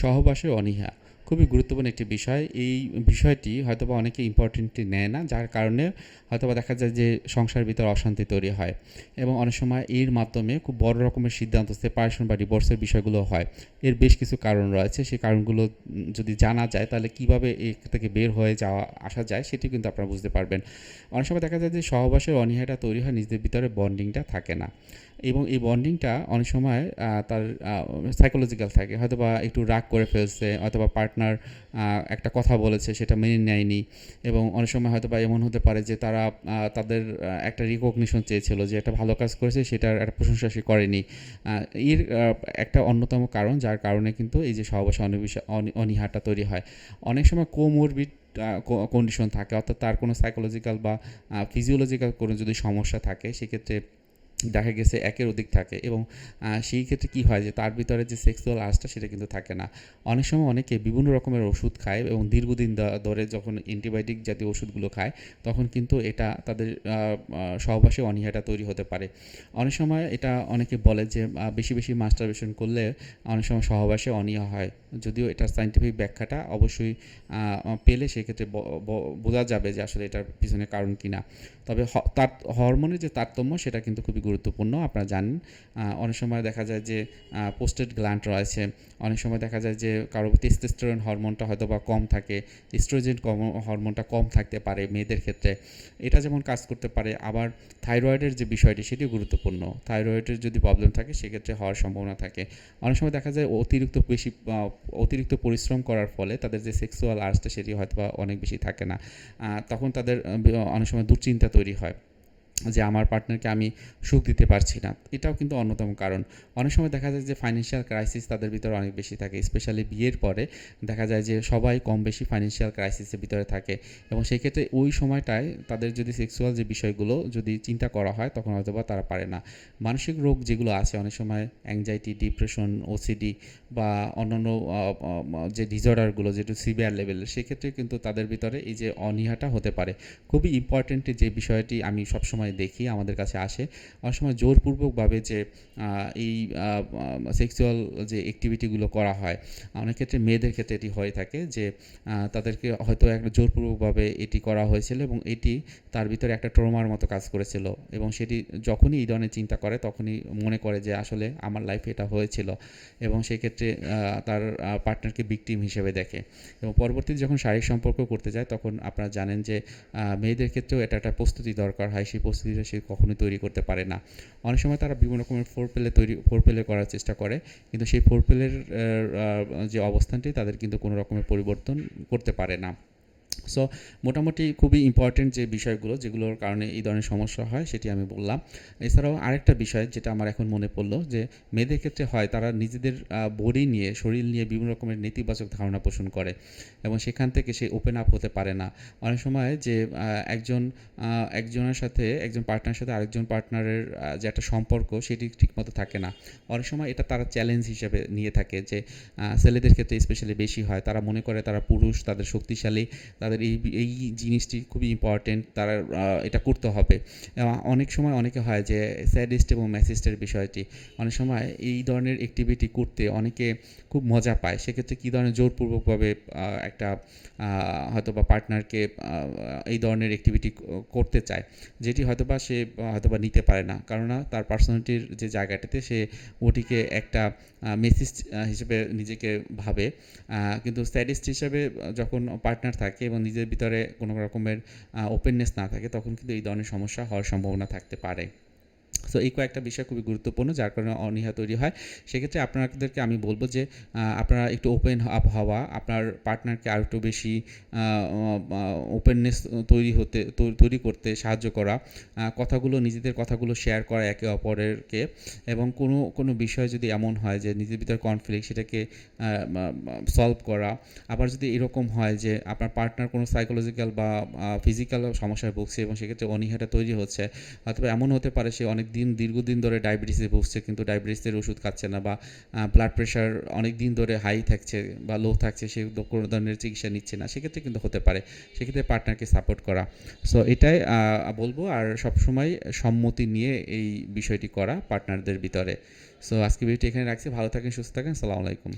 সহবাসের অনীহা। খুবই গুরুত্বপূর্ণ একটি বিষয়। এই বিষয়টি হয়তোবা অনেকে ইম্পর্টেন্টলি নেয় না, যার কারণে হয়তোবা দেখা যায় যে সংসার ভিতর অশান্তি তৈরি হয় এবং অনেক সময় এর মাধ্যমে খুব বড় রকমের সিদ্ধান্ত সেপারেশন বা ডিভোর্সের বিষয়গুলো হয়। এর বেশ কিছু কারণ রয়েছে। সেই কারণগুলো যদি জানা যায়, তাহলে কীভাবে এ থেকে বের হয়ে যাওয়া, আসা যায় সেটি কিন্তু আপনারা বুঝতে পারবেন। অনেক সময় দেখা যায় যে সহবাসের অনীহাটা তৈরি হয়, নিজেদের ভিতরে বন্ডিংটা থাকে না। এবং এই বন্ডিংটা অনেক সময় তার সাইকোলজিক্যাল থাকে। হয়তো বা একটু রাগ করে ফেলছে, অথবা পার্টনার একটা কথা বলেছে, সেটা মেনে নেয়নি। এবং অনেক সময় হয়তো বা এমন হতে পারে যে, তারা তাদের একটা রিকগনিশন চেয়েছিল যে, একটা ভালো কাজ করেছে, সেটার একটা প্রশংসা সে করেনি। এর একটা অন্যতম কারণ, যার কারণে কিন্তু এই যে সহবাস অনীহাটা তৈরি হয়। অনেক সময় কোমোরবিড কন্ডিশন থাকে, অর্থাৎ তার কোনো সাইকোলজিক্যাল বা ফিজিওলজিক্যাল কোনো যদি সমস্যা থাকে, সেক্ষেত্রে দেখা গেছে একের অধিক থাকে এবং সেই ক্ষেত্রে কী হয় যে তার ভিতরে যে সেক্সুয়াল আর্টসটা সেটা কিন্তু থাকে না। অনেক সময় অনেকে বিভিন্ন রকমের ওষুধ খায় এবং দীর্ঘদিন ধরে যখন অ্যান্টিবায়োটিক জাতীয় ওষুধগুলো খায়, তখন কিন্তু এটা তাদের সহবাসে অনীহাটা তৈরি হতে পারে। অনেক সময় এটা অনেকে বলে যে বেশি বেশি মাস্টারবেশন করলে অনেক সময় সহবাসে অনীহা হয়। যদিও এটার সাইন্টিফিক ব্যাখ্যাটা অবশ্যই পেলে সেক্ষেত্রে বোঝা যাবে যে আসলে এটার পিছনে কারণ কি না তবে তার হরমোনের যে তারতম্য সেটা কিন্তু খুবই গুরুত্বপূর্ণ। আপনারা জানেন অনেক সময় দেখা যায় যে পোস্টেড গ্ল্যান্ড রয়েছে। অনেক সময় দেখা যায় যে, কারও টেস্টোস্টেরন হরমোনটা হয়তো বা কম থাকে ইস্ট্রোজেন কম হরমোনটা কম থাকতে পারে মেয়েদের ক্ষেত্রে। এটা যেমন কাজ করতে পারে, আবার থাইরয়েডের যে বিষয়টি, সেটিও গুরুত্বপূর্ণ। থাইরয়েডের যদি প্রবলেম থাকে, সেক্ষেত্রে হওয়ার সম্ভাবনা থাকে। অনেক সময় দেখা যায় অতিরিক্ত বেশি অতিরিক্ত পরিশ্রম করার ফলে তাদের যে সেক্সুয়াল আর্টসটা সেটি হয়তো অনেক বেশি থাকে না। তখন তাদের অনেক সময় দুশ্চিন্তা তৈরি হয়। যে আমার পার্টনারকে আমি সুখ দিতে পারছি না। এটাও কিন্তু অন্যতম কারণ। অনেক সময় দেখা যায় যে ফাইন্যান্সিয়াল ক্রাইসিস তাদের ভিতরে অনেক বেশি থাকে স্পেশালি বিয়ের পরে দেখা যায় যে সবাই কম বেশি ফাইন্যান্সিয়াল ক্রাইসিসের ভিতরে থাকে। এবং সেই ক্ষেত্রে ওই সময়টায় তাদের যদি সেক্সুয়াল যে বিষয়গুলো যদি চিন্তা করা হয়, তখন হয়তো বা তারা পারে না। মানসিক রোগ যেগুলো আছে, অনেক সময় অ্যাংজাইটি ডিপ্রেশন ওসিডি বা অন্যান্য যে ডিজর্ডারগুলো যেটা সিভিয়ার লেভেলের সেক্ষেত্রে কিন্তু তাদের ভিতরে এই যে অনীহাটা হতে পারে। খুবই ইম্পর্ট্যান্ট যে বিষয়টি আমি সবসময় দেখি, আমাদের কাছে আসে। অনেক সময় জোরপূর্বকভাবে যে এই সেক্সুয়াল যে অ্যাক্টিভিটিগুলো করা হয়, অনেক ক্ষেত্রে মেয়েদের ক্ষেত্রে এটি হয়ে থাকে যে তাদেরকে হয়তো একটা জোরপূর্বকভাবে এটি করা হয়েছিল এবং এটি তার ভিতরে একটা ট্রমার মতো কাজ করেছিল এবং সেটি যখনই এই ধরনের চিন্তা করে, তখনই মনে করে যে, আসলে আমার লাইফে এটা হয়েছিল এবং সেক্ষেত্রে তার পার্টনারকে বিকটিম হিসেবে দেখে। এবং পরবর্তীতে যখন শারীরিক সম্পর্ক করতে যায়, তখন আপনারা জানেন যে মেয়েদের ক্ষেত্রেও এটা একটা প্রস্তুতি দরকার হয়, সেই প্রস্তুতিটা সে কখনোই তৈরি করতে পারে না। অনেক সময় তারা বিভিন্ন রকমের ফোর পেলে তৈরি ফোর পেলে করার চেষ্টা করে, কিন্তু সেই ফোর পেলের যে অবস্থানটি তাদের কিন্তু কোনো রকমের পরিবর্তন করতে পারে না। সো মোটামুটি খুবই ইম্পর্টেন্ট যে বিষয়গুলো যেগুলোর কারণে এই ধরনের সমস্যা হয়, সেটি আমি বললাম। এছাড়াও আরেকটা বিষয় যেটা আমার এখন মনে পড়ল যে, মেয়েদের ক্ষেত্রে হয়, তারা নিজেদের বডি নিয়ে, শরীর নিয়ে বিভিন্ন রকমের নেতিবাচক ধারণা পোষণ করে এবং সেখান থেকে সে ওপেন আপ হতে পারে না। অনেক সময় যে একজন একজনের সাথে, একজন পার্টনারের সাথে আরেকজন পার্টনারের যে একটা সম্পর্ক, সেটি ঠিকমতো থাকে না। অনেক সময় এটা তারা চ্যালেঞ্জ হিসেবে নিয়ে থাকে যে ছেলেদের ক্ষেত্রে স্পেশালি বেশি হয়। তারা মনে করে তারা পুরুষ, তাদের শক্তিশালী, তাদের এই এই জিনিসটি খুবই ইম্পর্টেন্ট তারা এটা করতে হবে। অনেক সময় অনেকে হয় যে স্যাডিস্ট এবং ম্যাসিস্টের বিষয়টি, অনেক সময় এই ধরনের অ্যাক্টিভিটি করতে অনেকে খুব মজা পায়। সেক্ষেত্রে কী ধরনের জোরপূর্বকভাবে একটা হয়তো বা পার্টনারকে এই ধরনের অ্যাক্টিভিটি করতে চায়, যেটি হয়তো বা সে হয়তো বা নিতে পারে না। কেননা তার পার্সোনালিটির যে জায়গাটাতে সে ওটিকে একটা মেসিস্ট হিসেবে নিজেকে ভাবে। কিন্তু স্ট্যাটিস্ট হিসেবে যখন পার্টনার থাকে এবং নিজের ভিতরে কোনো রকমের ওপেননেস না থাকে, তখন কিন্তু এই ধরনের সমস্যা হওয়ার সম্ভাবনা থাকতে পারে। সো এই কয়েকটা বিষয় খুবই গুরুত্বপূর্ণ, যার কারণে অনীহা তৈরি হয়। সেক্ষেত্রে আপনাদেরকে আমি বলব যে আপনারা একটু ওপেন আপ হওয়া, আপনার পার্টনারকে আর একটু বেশি ওপেননেস তৈরি হতে তৈরি করতে সাহায্য করা কথাগুলো, নিজেদের কথাগুলো শেয়ার করা একে অপরেরকে এবং কোনো কোনো বিষয় যদি এমন হয় যে, নিজের ভিতরে কনফ্লিক্ট সেটাকে সলভ করা। আবার যদি এরকম হয় যে, আপনার পার্টনার কোনো সাইকোলজিক্যাল বা ফিজিক্যাল সমস্যায় ভুগছে এবং সেক্ষেত্রে অনীহাটা তৈরি হচ্ছে, অথবা এমন হতে পারে সে অনেক দিন দীর্ঘদিন ধরে ডায়াবেটিসে ভুগছে, কিন্তু ডায়াবেটিসের ওষুধ খাচ্ছে না বা ব্লাড প্রেশার অনেক দিন ধরে হাই থাকছে বা লো থাকছে, সে কোনো ধরনের চিকিৎসা নিচ্ছে না। সেক্ষেত্রে কিন্তু হতে পারে। সেক্ষেত্রে পার্টনারকে সাপোর্ট করা। সো এটাই বলব। আর সবসময় সম্মতি নিয়ে এই বিষয়টি করা পার্টনারদের ভিতরে। সো আজকে ভিডিওটি এখানে রাখছি। ভালো থাকেন, সুস্থ থাকেন। সালাম আলাইকুম।